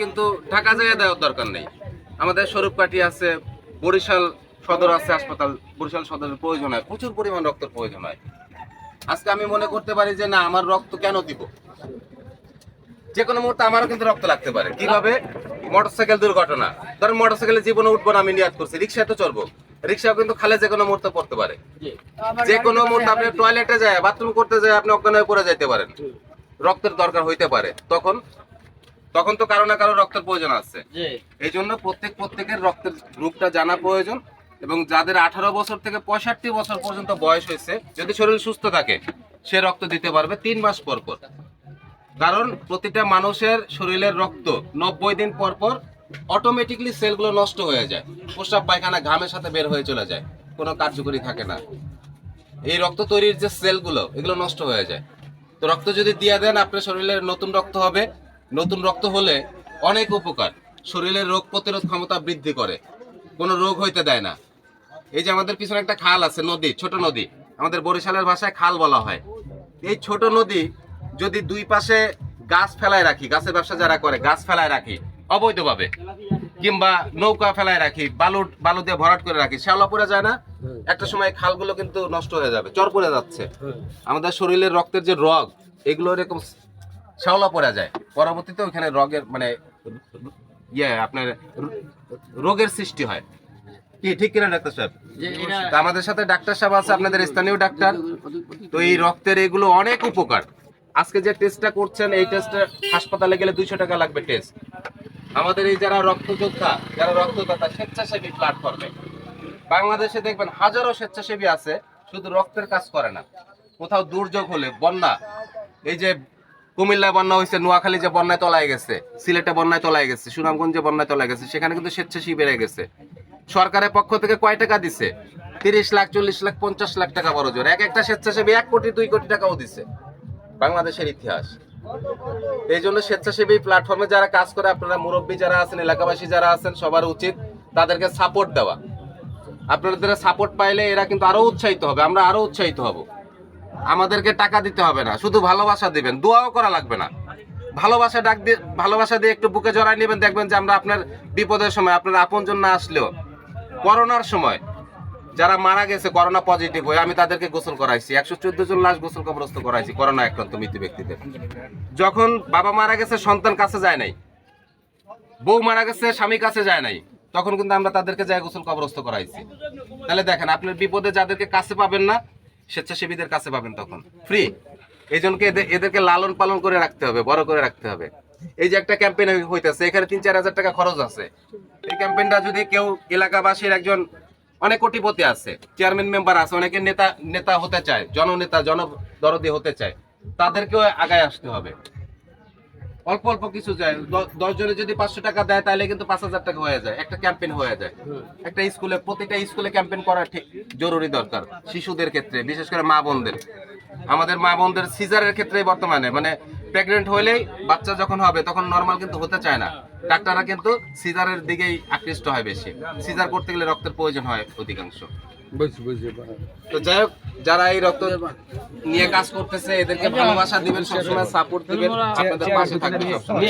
কিন্তু ঢাকা জায়গা দেওয়ার দরকার নেই। আমাদের স্বরূপকাঠি আছে বরিশাল সদর আছে হাসপাতাল বরিশাল সদরের প্রয়োজন হয় প্রচুর পরিমাণ রক্তের প্রয়োজন হয়। আজকে আমি মনে করতে পারি যে না আমার রক্ত কেন দিব? যে কোনো মুহূর্তে আমারও কিন্তু রক্ত লাগতে পারে। কীভাবে? মোটরসাইকেল দুর্ঘটনা। ধরেন মোটরসাইকেলে জীবনে উঠবো না আমি নিয়াদ করছি রিক্সায় তো চড়বো। রিক্সাও কিন্তু খালে যে কোনো মুহূর্তে পড়তে পারে। যে কোনো মুহূর্তে আপনি টয়লেটে যায় বাথরুম করতে যায় আপনি অজ্ঞান হয়ে পড়ে যাইতে পারেন। রক্তের দরকার হইতে পারে। তখন তখন তো কারও না কারও রক্তের প্রয়োজন আছে। এই জন্য প্রত্যেক প্রত্যেকের রক্তের গ্রুপটা জানা প্রয়োজন এবং যাদের আঠারো বছর থেকে পঁয়ষট্টি বছর পর্যন্ত বয়স হয়েছে যদি শরীর সুস্থ থাকে সে রক্ত দিতে পারবে তিন মাস পর পর। কারণ প্রতিটা মানুষের শরীরের রক্ত নব্বই দিন পর পর অটোমেটিকলি সেলগুলো নষ্ট হয়ে যায়। প্রস্রাব পায়খানা ঘামের সাথে বের হয়ে চলে যায়। কোনো কার্যকরী থাকে না। এই রক্ত তৈরির যে সেলগুলো এগুলো নষ্ট হয়ে যায়। তো রক্ত যদি দিয়ে দেন আপনার শরীরের নতুন রক্ত হবে। নতুন রক্ত হলে অনেক উপকার। শরীরের রোগ প্রতিরোধ ক্ষমতা বৃদ্ধি করে। কোনো রোগ হইতে দেয় না। এই যে আমাদের পিছনে একটা খাল আছে, নদী, ছোট নদী। আমাদের বরিশালের ভাষায় খাল বলা হয়। এই ছোট নদী যদি দুই পাশে গাছ ফেলায় রাখি, গাছের ব্যবসা যারা করে, গাছ ফেলায় রাখি, অবৈধভাবে, কিংবা নৌকা ফেলায় রাখি, বালু বালু দিয়ে ভরাট করে রাখি শ্যাওলা পড়ে যায় না? একটা সময় খালগুলো কিন্তু নষ্ট হয়ে যাবে, চর পড়ে যাচ্ছে। আমাদের শরীরের রক্তের যে রগ, এগুলো এরকম শ্যাওলা পড়ে যায়। পরবর্তীতে ওখানে রগের মানে ইয়ে আপনার রোগের সৃষ্টি হয়। কি ঠিক কিনা ডাক্তার সাহেব? আমাদের সাথে ডাক্তার সাহেব আছে আপনাদের স্থানীয় ডাক্তার। তো এই রক্তের এগুলো অনেক উপকার। আজকে যে টেস্টটা করছেন এই টেস্টটা হাসপাতালে গেলে দুইশো টাকা লাগবে টেস্ট আমাদের এই যারা রক্তযোদ্ধা যারা রক্তদাতা স্বেচ্ছাসেবী প্ল্যাটফর্মে বাংলাদেশে দেখবেন হাজারো স্বেচ্ছাসেবী আছে শুধু রক্তের কাজ করে না। কোথাও দুর্যোগ হলে বন্যা এই যে কুমিল্লায় বন্যা হয়েছে, নোয়াখালী যে বন্যায় তলায় গেছে, সিলেটে বন্যায় তলায় গেছে, সুনামগঞ্জে বন্যায় তলায় গেছে, সেখানে কিন্তু স্বেচ্ছাসেবী বেড়ে গেছে। সরকারের পক্ষ থেকে কয় টাকা দিছে? তিরিশ লাখ, চল্লিশ লাখ, পঞ্চাশ লাখ টাকা বড় জোর। এক একটা স্বেচ্ছাসেবী এক কোটি, দুই কোটি টাকাও দিছে। বাংলাদেশের ইতিহাস। এই জন্য স্বেচ্ছাসেবী প্ল্যাটফর্মে যারা কাজ করে, আপনারা মুরব্বী যারা আছেন, এলাকাবাসী যারা আছেন, সবার উচিত তাদেরকে সাপোর্ট দেওয়া। আপনাদের সাপোর্ট পাইলে এরা কিন্তু আরও উৎসাহিত হবে, আমরা আরও উৎসাহিত হব। আমাদেরকে টাকা দিতে হবে না, শুধু ভালোবাসা দিবেন, দোয়াও করা লাগবে না। ভালোবাসা ডাক দিয়ে, ভালোবাসা দিয়ে একটু বুকে জড়াই নেবেন, দেখবেন যে আমরা আপনার বিপদের সময়, আপনার আপনজন না আসলেও, করোনার সময় যারা মারা গেছে, করোনা পজিটিভ হয়ে, আমি তাদেরকে গোসল করাইছি। একশো চোদ্দ জন লাশ গোসল কবরস্থ করাইছি, করোনা আক্রান্ত মৃত্যু ব্যক্তিদের। যখন বাবা মারা গেছে, সন্তান কাছে যায় নাই। বউ মারা গেছে, স্বামী কাছে যায় নাই। তখন কিন্তু আমরা তাদেরকে যায় গোসল কবরস্থ করাইছি। তাহলে দেখেন, আপনার বিপদে যাদেরকে কাছে পাবেন না স্বেচ্ছাসেবীদের কাছে পাবেন তখন। ফ্রি এই জন্য এদের- এদেরকে লালন পালন করে রাখতে হবে, বড় করে রাখতে হবে। এই যে একটা ক্যাম্পেইন হইতেছে, এখানে তিন চার হাজার টাকা খরচ আছে। এই ক্যাম্পেইনটা যদি কেউ এলাকাবাসীর একজন অনেক কোটিপতি আছে চেয়ারম্যান মেম্বার আছে অনেকে নেতা নেতা হতে চায়, জননেতা, জনদরদি হতে চায়, তাদেরকেও আগায় আসতে হবে। অল্প অল্প কিছু যায়। দশ জনে যদি পাঁচশো টাকা দেয় তাহলে কিন্তু পাঁচ হাজার টাকা হয়ে যায়। একটা ক্যাম্পেইন হয়ে যায়। একটা স্কুলে প্রতিটা স্কুলে ক্যাম্পেইন করা ঠিক জরুরি দরকার শিশুদের ক্ষেত্রে বিশেষ করে মা বোনদের। আমাদের মা বোনদের সিজারের ক্ষেত্রে বর্তমানে মানে প্রেগনেন্ট হলেই বাচ্চা যখন হবে তখন নর্মাল কিন্তু হতে চায় না। ডাক্তাররা কিন্তু সিজারের দিকেই আকৃষ্ট হয় বেশি। সিজার করতে গেলে রক্তের প্রয়োজন হয় অধিকাংশ। তো যাই হোক যারা এই রক্ত নিয়ে কাজ করতেছে এদেরকে ভালোবাসা দিবেন সবসময় সাপোর্ট দিবেন আপনাদের পাশে থাকবেন সবসময়